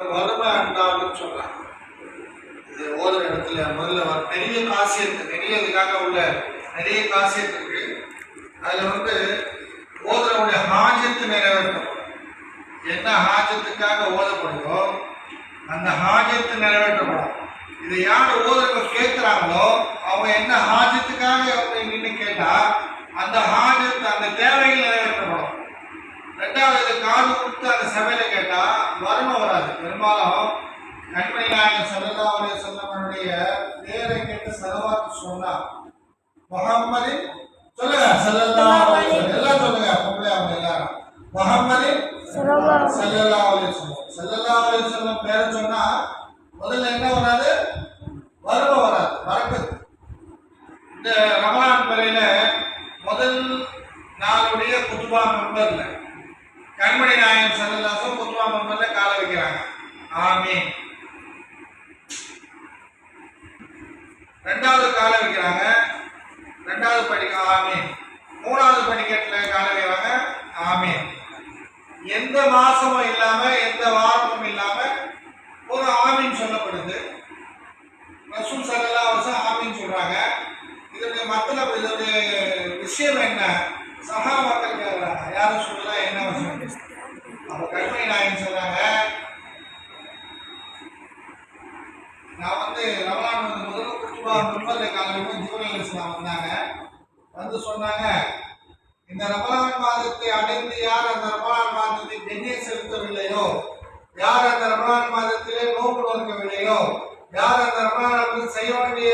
வறுமை அண்டாலும் சொல்றாங்க. இது ஓதுற இடத்துல முதல்ல பெரிய காசியத்து நிறைய இதுக்காக உள்ள நிறைய காசியத்து இருக்கு. அதுல வந்து ஓதுறவுடைய ஹாஜத்து நிறைவேற்றணும். என்ன ஹாஜத்துக்காக ஓதப்படுதோ அந்த ஹாஜத்து நிறைவேற்றப்படும். இதை யார் ஓதுறவங்க கேட்கிறாங்களோ அவங்க என்ன ஹாஜத்துக்காக அப்படின்னு கேட்டா அந்த ஹா அந்த தேவைகள் நிறைவேற்றப்படும் ரெண்டாவது இது காது கொடுத்து அந்த சபையில கேட்டா வறுமை வராது பெரும்பாலும் கண்மணி நாயகன் சல்லல்லா அலைஹி வஸல்லமுடைய பேரை கேட்டு செலவாக்கு சொன்னா முகம்மதின் சொல்லுங்க. சல்லல்லா அலைஹி வஸல்லம் எல்லாம் சொல்லுங்க. பொம்பளை அவங்க எல்லாரும். முகம்மதின் சல்லல்லா அலைஹி வஸல்லம் சல்லல்லா அலைஹி வஸல்லம் பேரை சொன்னா முதல்ல என்ன வராது? வறுமை வராது. வரக்கத்து இந்த ரமலான் பிறையில முதல் நாளுடைய குத்துபா மெம்பர்ல கண்மணி நாயகன் சல்லல்லாசம் குத்துபா மெம்பர்ல கால வைக்கிறாங்க. ஆமீன். ரெண்டாவது காலை வைக்கிறாங்க. ரெண்டாவது படிக்க ஆமீன். மூணாவது படிக்கட்டில் கால வைக்கிறாங்க? ஆமீன். எந்த மாசமும் இல்லாமல் எந்த வாரமும் இல்லாமல் ஒரு ஆமீன் சொல்லப்படுது. ரசூல் சல்லா வருஷம் ஆமின்னு சொல்கிறாங்க இதனுடைய மத்தளம் இதனுடைய விஷயம் என்ன? சகா மக்கள் கேட்குறாங்க. யாரும் சொல்லலாம் என்ன விஷயம் அப்ப கண்மணி நாயன் சொல்கிறாங்க நான் வந்து ரமலான் முன்பல்ல காலையில் ஜீவனல் வந்தாங்க வந்து சொன்னாங்க இந்த ரமலான் மாதத்தை அடைந்து யார் அந்த ரமலான் மாதத்தை கெண்ணிய செலுத்தவில்லையோ? யார் அந்த ரமலான் மாதத்திலே நோக்கு நோக்கவில்லையோ? யார் அந்த ரமலான் செய்ய வேண்டிய